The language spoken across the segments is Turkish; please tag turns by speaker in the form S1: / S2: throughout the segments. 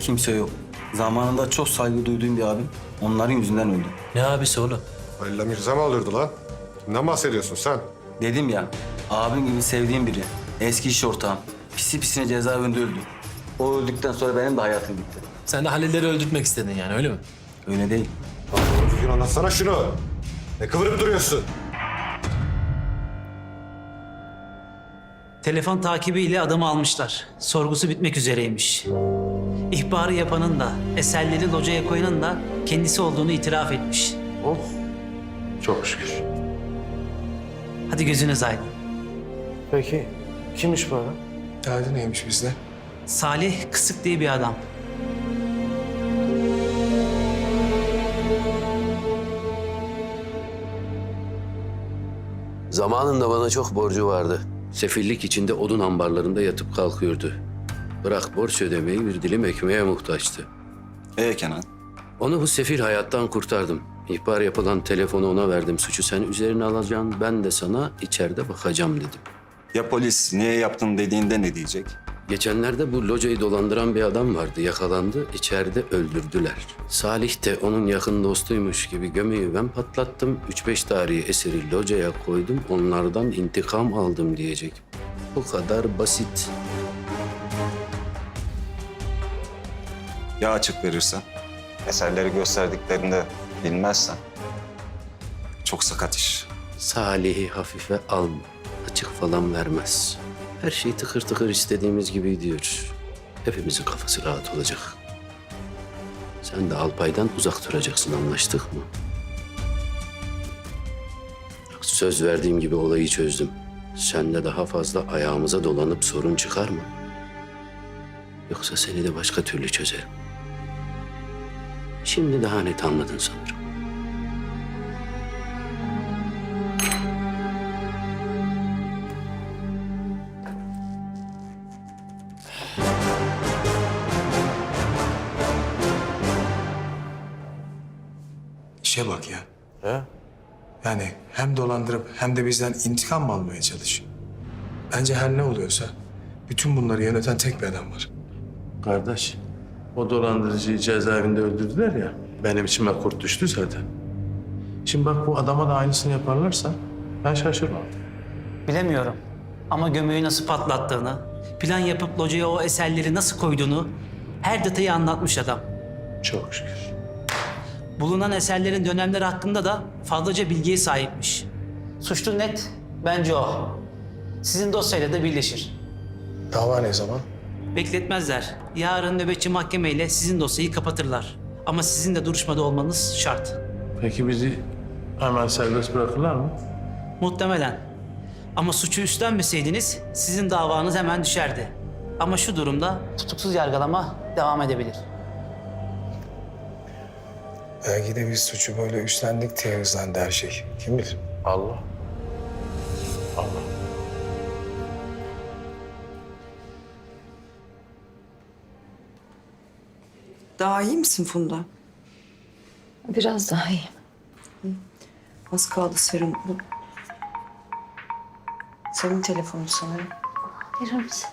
S1: Kimse yok. Zamanında çok saygı duyduğum bir abim onların yüzünden öldü.
S2: Ne abisi oğlum?
S3: Halil'le Mirza mı öldürdü lan? Kimden bahsediyorsun sen?
S1: Dedim ya, abim gibi sevdiğim biri. Eski iş ortağım. Pisi pisine cezaevinde öldü. O öldükten sonra benim de hayatım bitti.
S2: Sen de Halilleri öldürtmek istedin yani öyle mi?
S1: Öyle değil.
S3: Doğru düzgün anlatsana şunu. Ne kıvırıp duruyorsun?
S4: Telefon takibiyle adamı almışlar. Sorgusu bitmek üzereymiş. İhbarı yapanın da, eserleri locaya koyanın da kendisi olduğunu itiraf etmiş.
S5: Oh. Çok şükür.
S4: Hadi gözünüz aydın.
S5: Peki kimmiş bu adam?
S6: Derdi neymiş bizde?
S4: Salih Kısık diye bir adam.
S7: Zamanında bana çok borcu vardı. Sefillik içinde odun ambarlarında yatıp kalkıyordu. Bırak borç ödemeyi bir dilim ekmeğe muhtaçtı.
S1: Ee Kenan?
S7: Onu bu sefil hayattan kurtardım. İhbar yapılan telefonu ona verdim. Suçu sen üzerine alacaksın. Ben de sana içeride bakacağım dedim.
S8: Ya polis niye yaptın dediğinde ne diyecek?
S7: Geçenlerde bu locayı dolandıran bir adam vardı. Yakalandı. içeride öldürdüler. Salih de onun yakın dostuymuş gibi gömeyi ben patlattım. Üç beş tarihi eseri locaya koydum. Onlardan intikam aldım diyecek. Bu kadar basit.
S8: Ya açık verirsen? Eserleri gösterdiklerinde bilmezsen? Çok sakat iş.
S7: Salih'i hafife alma. Açık falan vermez. Her şey tıkır tıkır istediğimiz gibi gidiyor. Hepimizin kafası rahat olacak. Sen de Alpay'dan uzak duracaksın anlaştık mı? Söz verdiğim gibi olayı çözdüm. Sen de daha fazla ayağımıza dolanıp sorun çıkar mı? Yoksa seni de başka türlü çözerim. Şimdi daha net anladın sanırım.
S6: İşe bak ya.
S5: He?
S6: Yani hem dolandırıp hem de bizden intikam mı almaya çalışıyor? Bence her ne oluyorsa bütün bunları yöneten tek bir adam var.
S5: Kardeş, o dolandırıcıyı cezaevinde öldürdüler ya. Benim içime kurt düştü zaten. Şimdi bak bu adama da aynısını yaparlarsa ben şaşırmam.
S4: Bilemiyorum. Ama gömüğü nasıl patlattığını, plan yapıp locaya o eserleri nasıl koyduğunu her detayı anlatmış adam.
S5: Çok şükür.
S4: Bulunan eserlerin dönemleri hakkında da fazlaca bilgiye sahipmiş. Suçlu net, bence o. Sizin dosyayla da birleşir.
S6: Dava ne zaman?
S4: Bekletmezler. Yarın nöbetçi mahkemeyle sizin dosyayı kapatırlar. Ama sizin de duruşmada olmanız şart.
S5: Peki bizi hemen serbest bırakırlar mı?
S4: Muhtemelen. Ama suçu üstlenmeseydiniz sizin davanız hemen düşerdi. Ama şu durumda tutuksuz yargılama devam edebilir.
S6: Belki de biz suçu böyle üstlendik diye hızlandı her şey. Kim bilir?
S5: Allah. Allah.
S9: Daha iyi misin Funda?
S10: Biraz daha iyi.
S9: Az kaldı serum. Bu... Senin telefonu sanırım.
S10: Verir misin?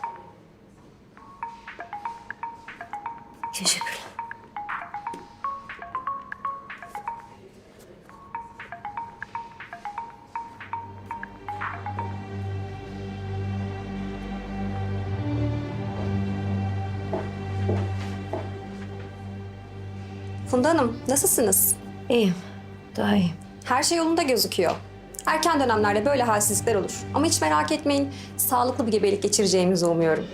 S10: Teşekkürler.
S11: Funda Hanım, nasılsınız?
S10: İyiyim. Daha iyiyim.
S11: Her şey yolunda gözüküyor. Erken dönemlerde böyle halsizlikler olur. Ama hiç merak etmeyin, sağlıklı bir gebelik geçireceğimizi umuyorum.